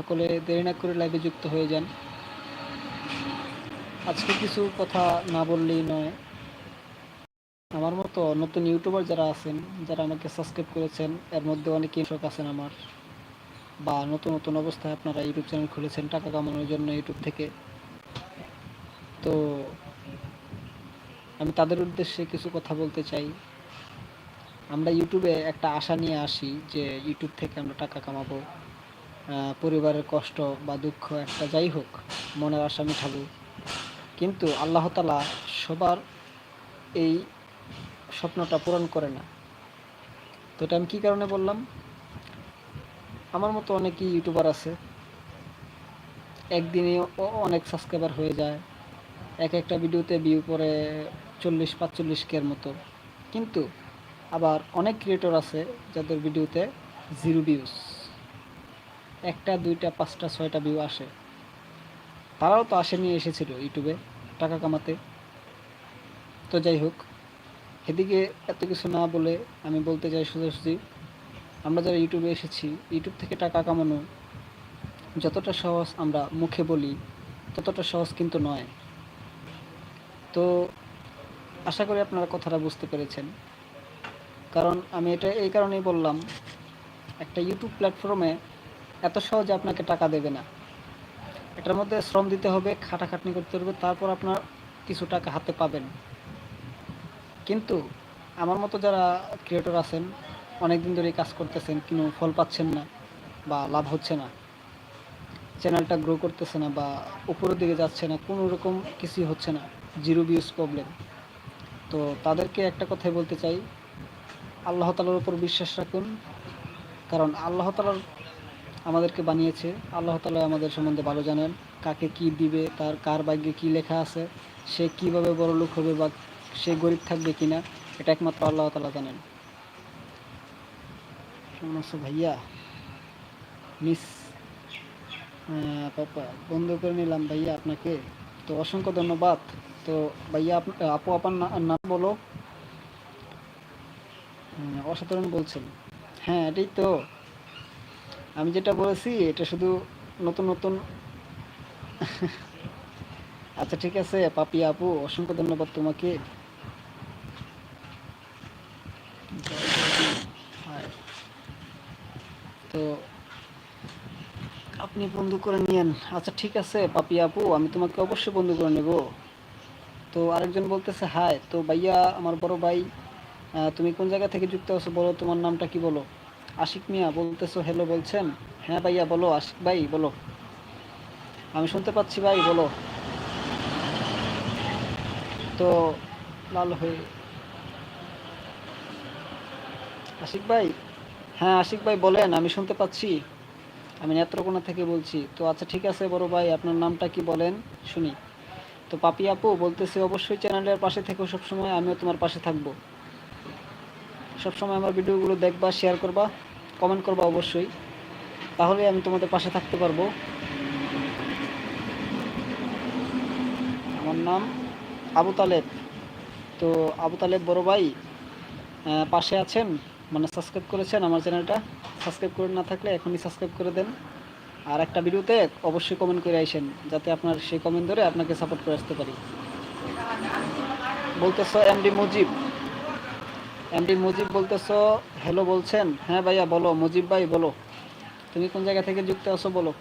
সকলে দেরি না করে লাইভে যুক্ত হয়ে যান। আজকে কিছু কথা না বললেই নয়। আমার মতো নতুন ইউটিউবার যারা আছেন, যারা আমাকে সাবস্ক্রাইব করেছেন, এর মধ্যে অনেক কৃষক আছেন আমার, বা নতুন নতুন অবস্থায় আপনারা ইউটিউব চ্যানেল খুলেছেন, টাকা কামানোর জন্য ইউটিউব থেকে। তো আমি তাদের উদ্দেশ্যে কিছু কথা বলতে চাই। আমরা ইউটিউবে একটা আশা নিয়ে আসি যে ইউটিউব থেকে আমরা টাকা কামাবো। পরিবারের কষ্ট বা দুঃখ একটা যাই হোক, মনের আশা মিঠাবো। কিন্তু আল্লাহ তালা সবার এই স্বপ্নটা পূরণ করে না। তো এটা আমি কী কারণে বললাম? আমার মতো অনেকই ইউটিউবার আছে। একদিনে অনেক সাবস্ক্রাইবার হয়ে যায়। এক একটা ভিডিওতে ভিউ পরে চল্লিশ, পাঁচচল্লিশ কের মতো। কিন্তু আবার অনেক ক্রিয়েটর আছে যাদের ভিডিওতে জিরো ভিউজ একটা, দুইটা, পাঁচটা, ছয়টা ভিউ আসে। তারাও তো আসে নিয়ে এসেছিল ইউটিউবে টাকা কামাতে। তো যাই হোক, এদিকে এত কিছু না বলে আমি বলতে চাই সোজাসুজি, আমরা যারা ইউটিউবে এসেছি, ইউটিউব থেকে টাকা কামানো যতটা সহজ আমরা মুখে বলি, ততটা সহজ কিন্তু নয়। তো আশা করি আপনারা কথাটা বুঝতে পেরেছেন। কারণ আমি এটা এই কারণেই বললাম, একটা ইউটিউব প্ল্যাটফর্মে এত সহজে আপনাকে টাকা দেবে না। এটার মধ্যে শ্রম দিতে হবে, খাটাখাটনি করতে হবে, তারপর আপনার কিছু টাকা হাতে পাবেন। কিন্তু আমার মতো যারা ক্রিয়েটর আছেন অনেক দিন ধরেই কাজ করতেছেন কিন্তু ফল পাচ্ছেন না বা লাভ হচ্ছে না চ্যানেলটা গ্রো করতেছে না বা উপরের দিকে যাচ্ছে না, কোনো রকম কিছুই হচ্ছে না জিরো ভিউজ প্রবলেম তো তাদেরকে একটা কথাই বলতে চাই, আল্লাহ তালার উপর বিশ্বাস রাখুন, কারণ আল্লাহ তালার আমাদেরকে বানিয়েছে। আল্লাহ তালা আমাদের সম্বন্ধে ভালো জানেন কাকে কি দিবে, তার কার ভাগ্যে কি লেখা আছে, সে কীভাবে বড় লোক হবে বা সে গরিব থাকবে কিনা, এটা একমাত্র আল্লাহ তালা জানেন। কেমন আছো ভাইয়া? মিস পাপা, বন্ধ করে নিলাম ভাইয়া আপনাকে। তো অসংখ্য ধন্যবাদ। তো ভাইয়া, আপ- আপু, আপনার নাম বলো। অসাধারণ বলছেন। হ্যাঁ এটাই তো। আমি যেটা বলেছি, এটা শুধু নতুন নতুন। আচ্ছা ঠিক আছে, পাপি আপু, অসংখ্য ধন্যবাদ তোমাকে। তো আপনি বন্ধু করে নিয়েন। আচ্ছা ঠিক আছে, পাপি আপু, আমি তোমাকে অবশ্যই বন্ধু করে নেব। তো আরেকজন বলতেছে হাই তো ভাইয়া, আমার বড় ভাই তুমি কোন জায়গা থেকে যুক্ত আছো বলো, তোমার নামটা কি বলো? আশিক মিয়া বলতেছো, হ্যালো বলছেন। হ্যাঁ ভাইয়া, বলো, আশিক ভাই, বলো। আমি শুনতে পাচ্ছি ভাই, বলো। তো লাল হয়ে আশিক ভাই? হ্যাঁ আশিক ভাই, বলেন, আমি শুনতে পাচ্ছি। আমি নেত্রকোনা থেকে বলছি। তো আচ্ছা ঠিক আছে, বড় ভাই, আপনার নামটা কি বলেন? শুনি। তো পাপি আপু বলতেছি, অবশ্যই চ্যানেলের পাশে থেকো সবসময়, আমিও তোমার পাশে থাকব। সবসময় আমার ভিডিওগুলো দেখবা শেয়ার করবা কমেন্ট করবা অবশ্যই। তাহলে আমি তোমাদের পাশে থাকতে পারব। আমার নাম আবু তালেব। তো আবু তালেব বড় ভাই পাশে আছেন মানে সাবস্ক্রাইব করেছেন আমার চ্যানেলটা। সাবস্ক্রাইব করে না থাকলে এখনই সাবস্ক্রাইব করে দেন। আর একটা ভিডিওতে অবশ্যই কমেন্ট করে আইসেন যাতে আপনার সেই কমেন্ট ধরে আপনাকে সাপোর্ট করে আসতে পারি। বলতেছ এমডি মুজিব। এমডি মুজিব বলতেছ হ্যালো বলছেন? হ্যাঁ ভাইয়া, বলো। মুজিব ভাই, বলো। তুমি কোন জায়গা থেকে যুক্ত আছো, বলো?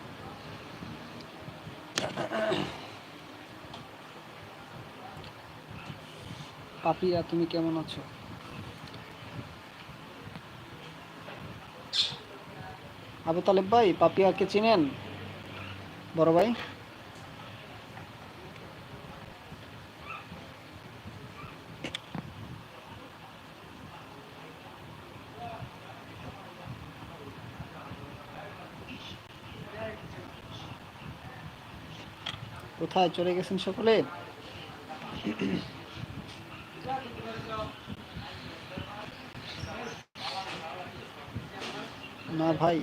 পাপিয়া, তুমি কেমন আছো? আবু তালেব ভাই, পাপিয়াকে চিনেন? বড় ভাই? কোথায় চলে গেছেন সকলে? না ভাই